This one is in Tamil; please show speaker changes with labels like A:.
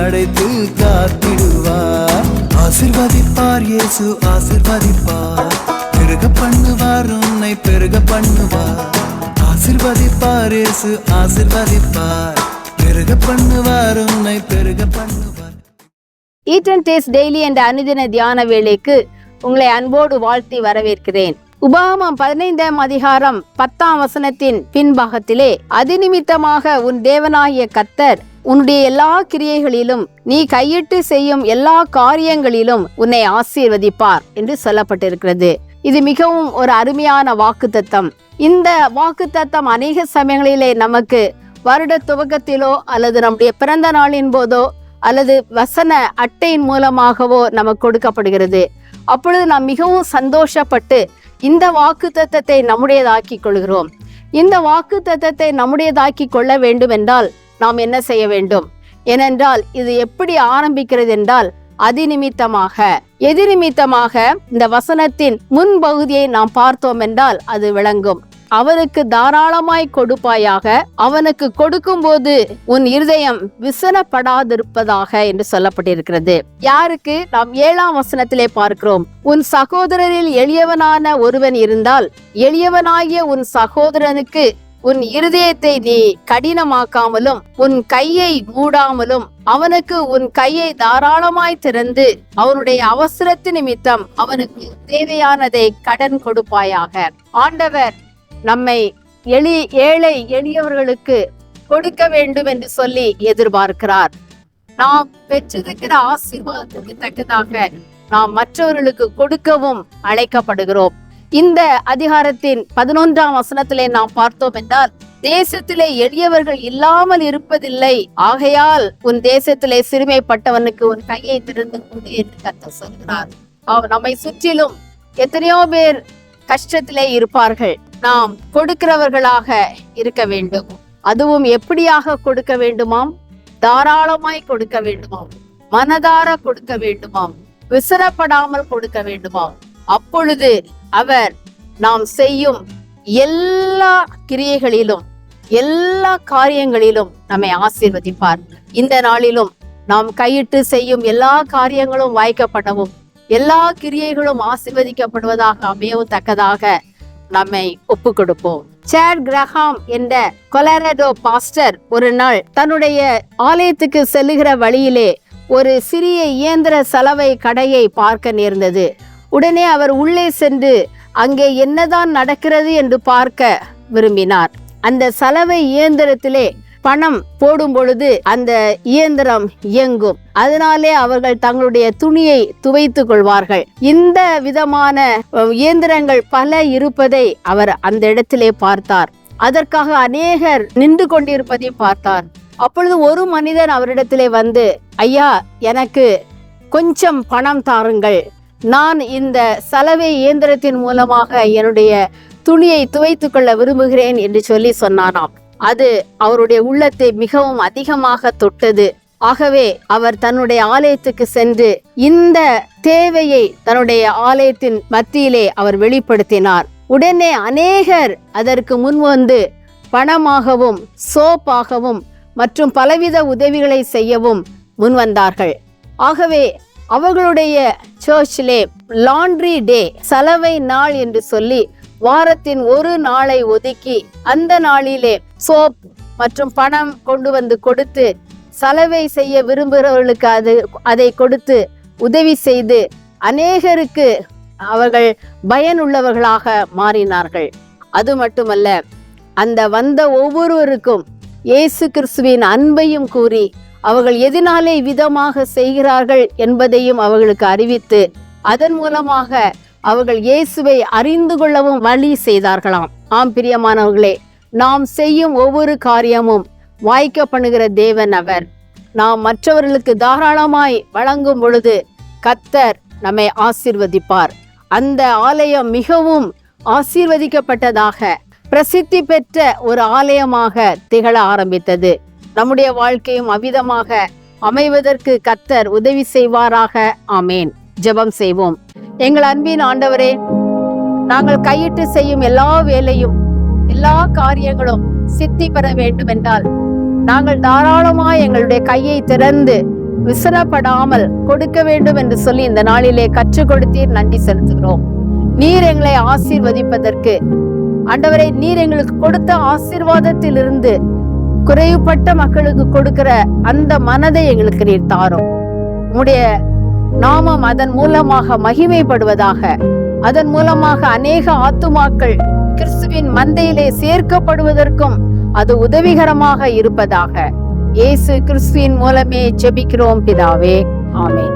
A: அடைத்து காத்திடுவார். ஆசிர்வதிப்பார் இயேசு ஆசிர்வதிப்பார். பெருக பண்ணுவார் உன்னை பெருக பண்ணுவார். ஆசிர்வதிப்பார் இயேசு ஆசிர்வதிப்பார். பெருக பண்ணுவார் உன்னை பெருக பண்ணுவார்.
B: ஈட்டன் டேஸ்ட் டெய்லி என்ற அனுதின தியான வேலைக்கு உங்களை அன்போடு வாழ்த்தி வரவேற்கிறேன். உபாகமம் பதினைந்தாம் அதிகாரம் பத்தாம் வசனத்தின் பின்பாகத்திலே அதிநிமித்தமாக உன் தேவனாகிய கத்தர் உன்னுடைய எல்லா கிரியைகளிலும் நீ கையிட்டு செய்யும் எல்லா காரியங்களிலும் உன்னை ஆசீர்வதிப்பார் என்று சொல்லப்பட்டிருக்கிறது. இது மிகவும் ஒரு அருமையான வாக்குத்தத்தம். இந்த வாக்குத்தத்தம் அநேக சமயங்களிலே நமக்கு வருட துவக்கத்திலோ அல்லது நம்முடைய பிறந்த நாளின் போதோ அல்லது வசன அட்டையின் மூலமாகவோ நமக்கு கொடுக்கப்படுகிறது. அப்பொழுது நாம் மிகவும் சந்தோஷப்பட்டு இந்த வாக்கு தத்தத்தை நம்முடையதாக்கி கொள்கிறோம். இந்த வாக்கு தத்தத்தை நம்முடையதாக்கி கொள்ள வேண்டும் என்றால் நாம் என்ன செய்ய வேண்டும்? ஏனென்றால் இது எப்படி ஆரம்பிக்கிறது என்றால் அதிநிமித்தமாக எதிர்நிமித்தமாக இந்த வசனத்தின் முன்பகுதியை நாம் பார்த்தோம் என்றால் அது விளங்கும். அவனுக்கு தாராளமாய் கொடுப்பாயாக. அவனுக்கு கொடுக்கும்போது உன் இருதயம் விசனப்படாதிருப்பதாக என்று சொல்லப்பட்டிருக்கிறது. யாருக்கு? நாம் ஏழாம் வசனத்திலே பார்க்கிறோம். உன் சகோதரரில் எளியவனான ஒருவன் இருந்தால் எளியவனாகிய உன் சகோதரனுக்கு உன் இருதயத்தை நீ கடினமாக்காமலும் உன் கையை மூடாமலும் அவனுக்கு உன் கையை தாராளமாய் திறந்து அவனுடைய அவசரத்து நிமித்தம் அவனுக்கு தேவையானதை கடன் கொடுப்பாயாக. ஆண்டவர் நம்மை எளி ஏழை எளியவர்களுக்கு கொடுக்க வேண்டும் என்று சொல்லி எதிர்பார்க்கிறார். நாம் பெற்றிருக்கிற ஆசீர்வாதத்துக்கு தக்கதாக நாம் மற்றவர்களுக்கு கொடுக்கவும் அழைக்கப்படுகிறோம். இந்த அதிகாரத்தின் பதினொன்றாம் வசனத்திலே நாம் பார்த்தோம் என்றால் தேசத்திலே எளியவர்கள் இல்லாமல் இருப்பதில்லை. ஆகையால் உன் தேசத்திலே சிறுமைப்பட்டவனுக்கு உன் கையை திறந்து கொடு என்று கத்த சொல்கிறார். அவர் நம்மை சுற்றிலும் எத்தனையோ பேர் கஷ்டத்திலே இருப்பார்கள். நாம் கொடுக்கிறவர்களாக இருக்க வேண்டும். அதுவும் எப்படியாக கொடுக்க வேண்டுமாம்? தாராளமாய் கொடுக்க வேண்டுமாம். மனதார கொடுக்க வேண்டுமாம். விசிறப்படாமல் கொடுக்க வேண்டுமாம். அப்பொழுது அவர் நாம் செய்யும் எல்லா கிரியைகளிலும் எல்லா காரியங்களிலும் நம்மை ஆசீர்வதிப்பார். இந்த நாளிலும் நாம் கையிட்டு செய்யும் எல்லா காரியங்களும் வாய்க்கப்படவும் எல்லா கிரியைகளும் ஆசிர்வதிக்கப்படுவதாக அமையவும் தக்கதாக நம்மை ஒப்பு கொடுப்போம் சேர் கிரஹாம் என்ற கொலரடோ பாஸ்டர் ஒரு நாள் தன்னுடைய ஆலயத்துக்கு செல்லுகிற வழியிலே ஒரு சிறிய இயந்திர சலவை கடையை பார்க்க நேர்ந்தது. உடனே அவர் உள்ளே சென்று அங்கே என்னதான் நடக்கிறது? என்று பார்க்க விரும்பினார். அந்த சலவை இயந்திரத்திலே பணம் போடும் பொழுது அந்த இயந்திரம் இயங்கும். அதனாலே அவர்கள் தங்களுடைய துணியை துவைத்து கொள்வார்கள். இந்த விதமான இயந்திரங்கள் பல இருப்பதை அவர் அந்த இடத்திலே பார்த்தார். அதற்காக அநேகர் நின்று கொண்டிருப்பதை பார்த்தார். அப்பொழுது ஒரு மனிதன் அவரிடத்திலே வந்து ஐயா எனக்கு கொஞ்சம் பணம் தாருங்கள். நான் இந்த சலவை இயந்திரத்தின் மூலமாக என்னுடைய துணியை துவைத்துக் கொள்ள விரும்புகிறேன் என்று சொல்லி சொன்னானாம். அது அவருடைய உள்ளத்தை மிகவும் அதிகமாக தொட்டது. ஆகவே அவர் தன்னுடைய ஆலயத்துக்கு சென்று இந்த தேவையை தன்னுடைய ஆலயத்தின் மத்தியிலே அவர் வெளிப்படுத்தினார். உடனே அநேகர் அதற்கு முன்வந்து பணமாகவும் சோப்பாகவும் மற்றும் பலவித உதவிகளை செய்யவும் முன்வந்தார்கள் ஆகவே அவர்களுடைய சர்ச்சிலே லாண்ட்ரி டே சலவை நாள் என்று சொல்லி வாரத்தின் ஒரு நாளை ஒதுக்கி அந்த நாளிலே சோப் மற்றும் பணம் கொண்டு வந்து கொடுத்து சலவை செய்ய விரும்புகிறவர்களுக்கு அது அதை கொடுத்து உதவி செய்து அநேகருக்கு அவர்கள் பயனுள்ளவர்களாக மாறினார்கள். அது மட்டுமல்ல அந்த வந்த ஒவ்வொருவருக்கும் இயேசு கிறிஸ்துவின் அன்பையும் கூறி அவர்கள் எதினாலே விதமாக செய்கிறார்கள் என்பதையும் அவர்களுக்கு அறிவித்து அதன் மூலமாக அவர்கள் இயேசுவை அறிந்து கொள்ளவும் வழி செய்தார்களாம். ஆம் பிரியமானவர்களே நாம் செய்யும் ஒவ்வொரு காரியமும் வாய்க்க பண்ணுகிற தேவன் அவர். நாம் மற்றவர்களுக்கு தாராளமாய் வழங்கும் பொழுது கத்தர் நம்மை ஆசிர்வதிப்பார். அந்த ஆலயம் மிகவும் ஆசீர்வதிக்கப்பட்டதாக பிரசித்தி பெற்ற ஒரு ஆலயமாக திகழ ஆரம்பித்தது. நம்முடைய வாழ்க்கையும் அவ்விதமாக அமைவதற்கு கத்தர் உதவி செய்வாராக. ஆமேன். ஜெபம் செய்வோம். எங்கள் அன்பின் ஆண்டவரே நாங்கள் கையிட்டு செய்யும் எல்லா வேலையும் எல்லா காரியங்களும் சித்தி பெற வேண்டும் என்றால் நாங்கள் தாராளமாய் எங்களுடைய கையை திறந்து விசனப்படாமல் கொடுக்க வேண்டும் என்று சொல்லி இந்த நாளிலே கற்றுக் கொடுத்தீர். நன்றி செலுத்துகிறோம். நீர் எங்களை ஆசீர்வதிப்பதற்கு. ஆண்டவரை நீர் எங்களுக்கு கொடுத்த ஆசீர்வாதத்திலிருந்து குறைவுபட்ட மக்களுக்கு கொடுக்கிற அந்த மனதை எங்களுக்கு நீர் தாரும். உங்களுடைய நாமும் அதன் மூலமாக மகிமைப்படுவதாக. அதன் மூலமாக அநேக ஆத்துமாக்கள் கிறிஸ்துவின் மந்தையிலே சேர்க்கப்படுவதற்கும் அது உதவிகரமாக இருப்பதாக. இயேசு கிறிஸ்துவின் மூலமே ஜெபிக்கிறோம் பிதாவே. ஆமே